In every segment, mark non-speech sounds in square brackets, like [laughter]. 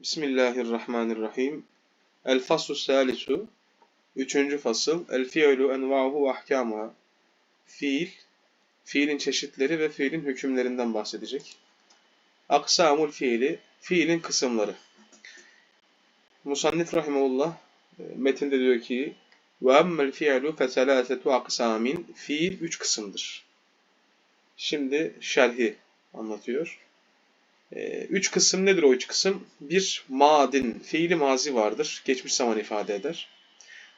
Bismillahirrahmanirrahim. El faslu salisu. Üçüncü fasıl. El fiilu envahu ve ahkamuha. Fiil, fiilin çeşitleri ve fiilin hükümlerinden bahsedecek. Aksamul fiili, fiilin kısımları. Musannif rahimullah e, metinde diyor ki ve emmel fiilu feselâsetu aksamin. Fiil üç kısımdır. Şimdi şerhi anlatıyor. Ee, üç kısım nedir o üç kısım? Bir, madin, fiili mazi vardır. Geçmiş zaman ifade eder.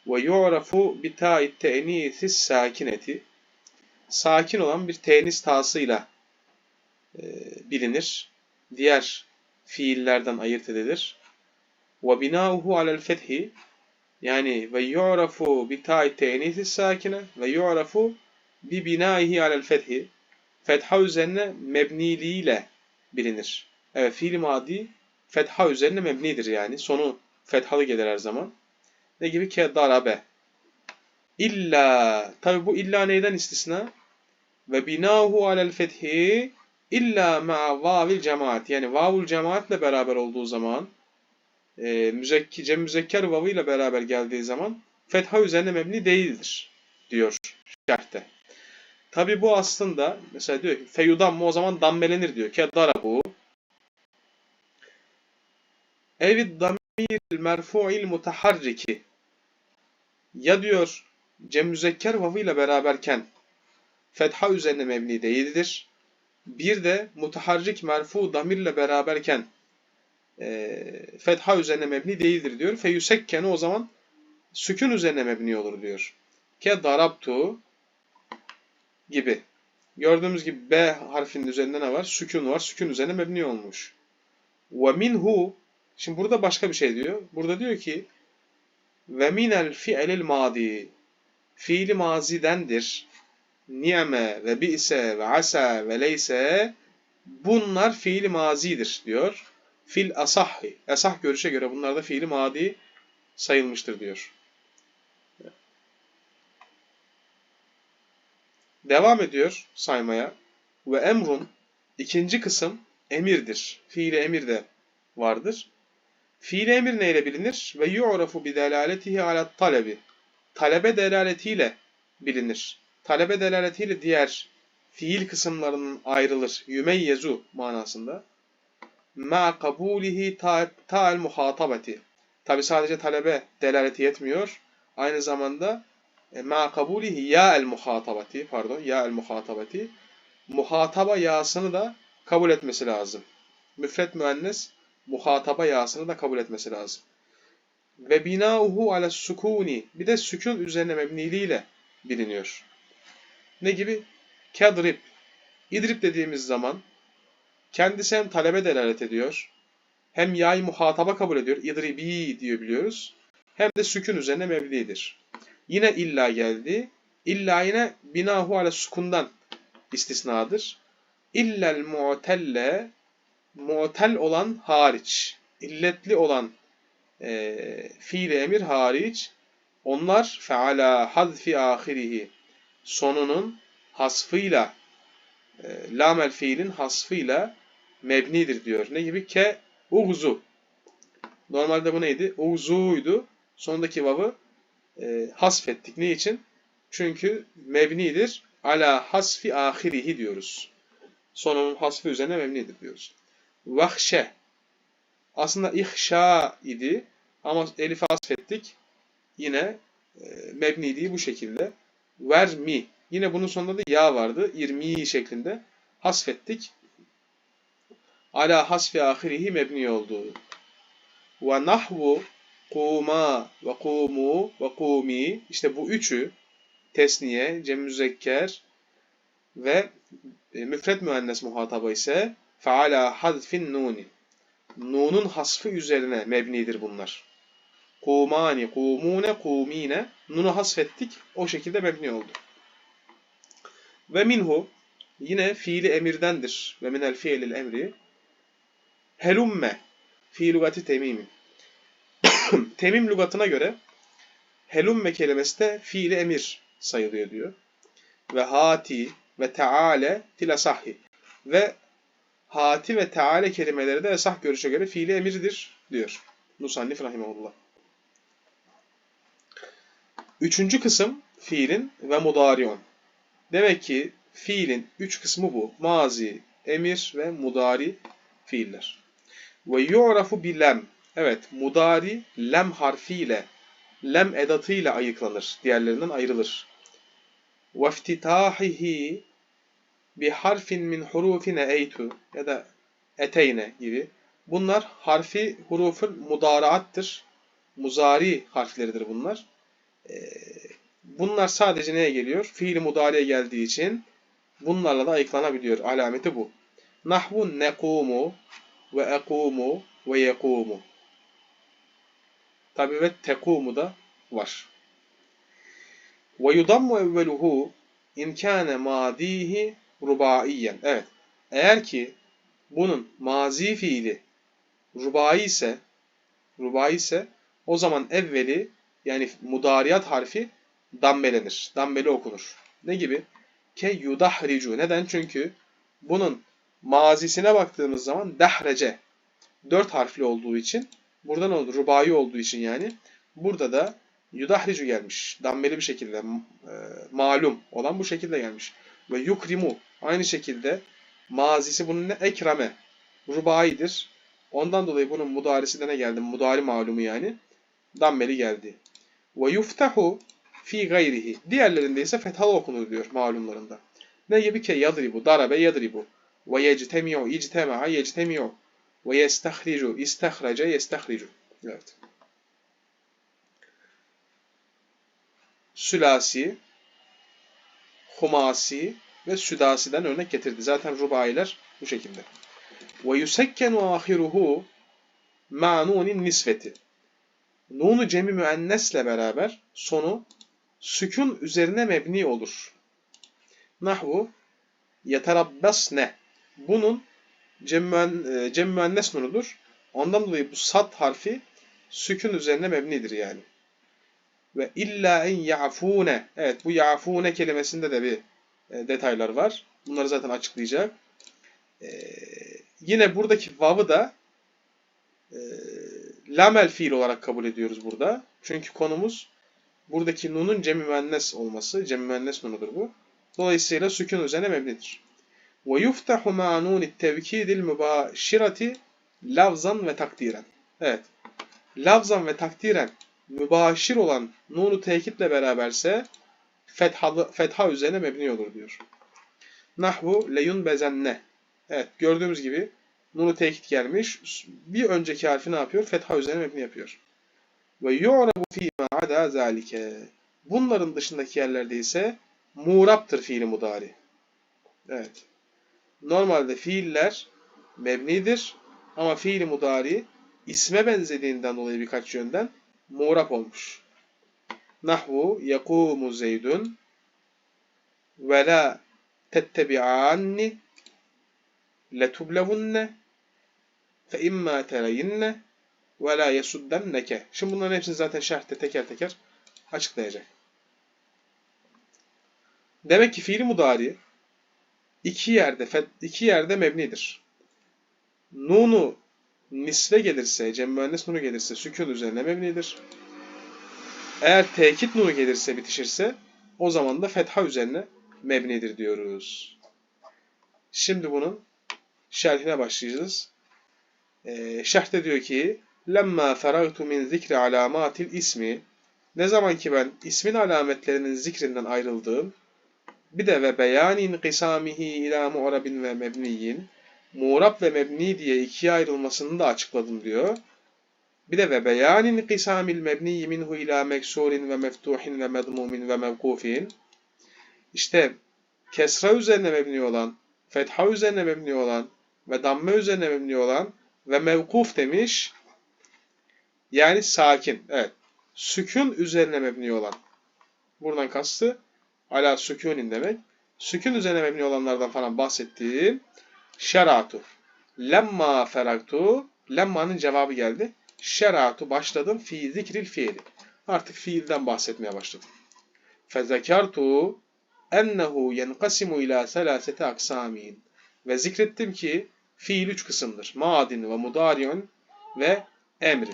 Ve yu'rafu bi ta'it te'nisi sakineti. Sakin olan bir tenis tasıyla e, bilinir. Diğer fiillerden ayırt edilir. Ve binauhu alel fethi yani ve yu'rafu bi ta'it te'nisi sakine ve yu'rafu bi binaihi alel fethi. Fetha üzerine mebniliğiyle bilinir. Evet fiil madi fetha üzerine mebnidir yani. Sonu fethalı gelir her zaman. Ne gibi? Ke darabe. İlla. Tabi bu illa neyden istisna? Ve binahu alel fethi illa ma vavil cemaat. Yani vavul cemaatle beraber olduğu zaman e, müzekki, cem müzekker vavı ile beraber geldiği zaman fetha üzerine mebni değildir diyor şerhte. Tabi bu aslında mesela diyor ki feyudan mı o zaman dammelenir diyor. Ke darabu Evid damir merfu'il mutaharriki ya diyor cem müzekker vavı ile beraberken fetha üzerine mebni değildir. Bir de mutaharrik merfu damirle beraberken e, fetha üzerine mebni değildir diyor. Feyüsekkene o zaman sükun üzerine mebni olur diyor. Ke darabtu gibi. Gördüğümüz gibi B harfinin üzerinde ne var? Sükun var. Sükun üzerine mebni olmuş. Ve minhu Şimdi burada başka bir şey diyor. Burada diyor ki ve minel fi'lil madi fiili mazidendir. Ni'me ve bi'se ve asa ve leyse bunlar fiili mazidir diyor. Fil asahhi. Asah görüşe göre bunlar da fiili madi sayılmıştır diyor. Devam ediyor saymaya. Ve emrun ikinci kısım emirdir. Fiili emir de vardır. Fiil emir neyle bilinir? Ve yu'rafu bi delaletihi ala talebi. Talebe delaletiyle bilinir. Talebe delaletiyle diğer fiil kısımlarının ayrılır. Yümeyyezu manasında. Ma kabulihi ta'al muhatabeti. Tabi sadece talebe delaleti yetmiyor. Aynı zamanda ma kabulihi ya el muhatabeti pardon ya el muhatabeti muhataba yasını da kabul etmesi lazım. Müfret müennes muhataba yasını da kabul etmesi lazım. Ve binauhu ala sukuni bir de sükun üzerine mebniliğiyle biliniyor. Ne gibi? Kedrib. İdrib dediğimiz zaman kendisi hem talebe delalet ediyor, hem yay muhataba kabul ediyor, idribi diyor biliyoruz, hem de sükun üzerine mebnidir. Yine illa geldi. İlla yine binahu ala sukundan istisnadır. İllel mu'telle mu'tel olan hariç, illetli olan e, fiil emir hariç, onlar feala hadfi ahirihi sonunun hasfıyla e, lamel fiilin hasfıyla mebnidir diyor. Ne gibi? Ke uğzu. Normalde bu neydi? Uğzuydu. Sondaki vavı e, hasfettik. Ne için? Çünkü mebnidir. Ala hasfi ahirihi diyoruz. Sonunun hasfı üzerine mebnidir diyoruz. Vahşe. Aslında ihşa idi ama elif asfettik. Yine e, mebniliği bu şekilde. Vermi. Yine bunun sonunda da ya vardı. İrmi şeklinde. Hasfettik. Ala hasfi ahirihi mebni oldu. Ve nahvu kuma ve kumu ve kumi işte bu üçü tesniye, cem müzekker ve e, müfret müennes muhataba ise feala hadfin nuni. Nunun hasfı üzerine mebnidir bunlar. Kumani, kumune, kumine. Nunu hasfettik. O şekilde mebni oldu. Ve minhu yine fiili emirdendir. Ve minel fiilil emri. Helumme fi lugati. [coughs] Temim lügatına göre helumme kelimesi de fiili emir sayılıyor diyor. Ve hati ve teale tilasahi. Ve hati ve teale kelimeleri de esah görüşe göre fiili emirdir diyor. Musannif rahimahullah. Üçüncü kısım fiilin ve mudarion. Demek ki fiilin üç kısmı bu. Mazi, emir ve mudari fiiller. Ve yu'rafu bi lem. Evet, mudari lem harfiyle, lem edatıyla ayıklanır. Diğerlerinden ayrılır. İftitahihi bi harfin min hurufine eytu ya da eteyne gibi. Bunlar harfi hurufun mudaraattır. Muzari harfleridir bunlar. Ee, bunlar sadece neye geliyor? Fiil mudariye geldiği için bunlarla da ayıklanabiliyor. Alameti bu. Nahvu nekumu ve ekumu ve yekumu. Tabi ve tekumu da var. Ve yudammu evveluhu in kâne madihi rubaiyen. Evet. Eğer ki bunun mazi fiili rubai ise rubai ise o zaman evveli yani mudariyat harfi dambelenir. Dambeli okunur. Ne gibi? Ke yudahricu. Neden? Çünkü bunun mazisine baktığımız zaman dahrece dört harfli olduğu için buradan oldu. Rubai olduğu için yani. Burada da yudahricu gelmiş. Dammeli bir şekilde e, malum olan bu şekilde gelmiş. Ve yukrimu aynı şekilde mazisi bunun ne? Ekrame. Rubaidir. Ondan dolayı bunun mudarisi de ne geldi? Mudari malumu yani. Dammeli geldi. Ve yuftahu fi gayrihi. Diğerlerinde ise fethalı okunur diyor malumlarında. Ne gibi ki yadribu, darabe yadribu. Ve yectemi'u, ictema'a yectemi'u. Ve yestahricu, istahraca yestahricu. Evet. Sülasi, humasi ve südasiden örnek getirdi. Zaten rubailer bu şekilde. Ve yusekkenu ahiruhu ma'nunin nisveti. Nunu cemi müennesle beraber sonu sükun üzerine mebni olur. Nahvu yeterabbasne. Bunun cem, müen, cem müennes nunudur. Ondan dolayı bu sat harfi sükun üzerine mebnidir yani. Ve illa en ya'fune. Evet bu ya'fune kelimesinde de bir e, detaylar var. Bunları zaten açıklayacak. E, yine buradaki vav'ı da e, lamel fiil olarak kabul ediyoruz burada. Çünkü konumuz buradaki nunun cemi müennes olması. Cemi müennes nunudur bu. Dolayısıyla sükun üzerine mebnidir. Yuftahu ma nunit tevkidil mübaşirati lafzan ve takdiren. Evet. Lafzan ve takdiren mübaşir olan nunu tekitle beraberse fethalı, fetha üzerine mebni olur diyor. Nahvu leyun bezenne. Evet gördüğümüz gibi nunu tekit gelmiş. Bir önceki harfi ne yapıyor? Fetha üzerine mebni yapıyor. Ve yu'rabu fî mâ adâ zâlike. Bunların dışındaki yerlerde ise muğraptır fiili mudari. Evet. Normalde fiiller mebnidir ama fiili mudari isme benzediğinden dolayı birkaç yönden muğrap olmuş. Nahvu yekumu zeydun ve la tettebi'anni letublevunne fe imma tereyinne ve la yesuddenneke. Şimdi bunların hepsini zaten şerhte teker teker açıklayacak. Demek ki fiili mudari iki yerde iki yerde mebnidir. Nunu nisve gelirse, cem müennes nunu gelirse sükun üzerine mebnidir. Eğer tekit nunu gelirse bitişirse o zaman da fetha üzerine mebnidir diyoruz. Şimdi bunun şerhine başlayacağız. Ee, şerhte diyor ki lemma feragtu min zikri alamatil ismi ne zaman ki ben ismin alametlerinin zikrinden ayrıldığım bir de ve beyanin kısamihi ila mu'rabin ve mebniyin muğrab ve mebni diye ikiye ayrılmasını da açıkladım diyor. Bir de ve beyanin kısamil mebni minhu ila meksurin ve meftuhin ve medmumin ve mevkufin. İşte kesra üzerine mebni olan, fetha üzerine mebni olan ve damme üzerine mebni olan ve mevkuf demiş. Yani sakin. Evet. Sükun üzerine mebni olan. Buradan kastı ala sükunin demek. Sükun üzerine mebni olanlardan falan bahsettiğim şeratu. Lemma feragtu. Lemma'nın cevabı geldi. Şeratu başladım fi zikril fiili. Artık fiilden bahsetmeye başladım. Fezekartu ennehu yenkasimu ila selasete aksamin. Ve zikrettim ki fiil üç kısımdır. Madin ve mudariyon ve emri.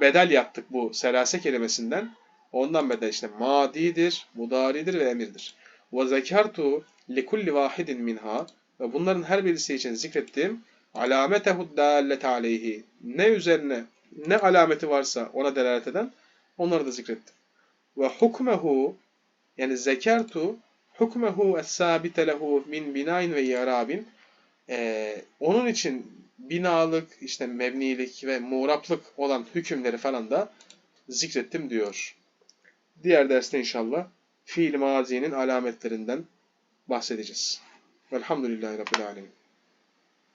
Bedel yaptık bu selase kelimesinden. Ondan bedel işte madidir, mudaridir ve emirdir. Ve zekertu li kulli vahidin minha ve bunların her birisi için zikrettim. Alametehu dallete aleyhi. Ne üzerine ne alameti varsa ona delalet eden onları da zikrettim. Ve hukmehu yani zekertu hukmehu es-sabite lehu min binain ve yarabin ee, onun için binalık, işte mebnilik ve muğraplık olan hükümleri falan da zikrettim diyor. Diğer derste inşallah fiil mazinin alametlerinden bahsedeceğiz. Velhamdülillahi Rabbil Alemin.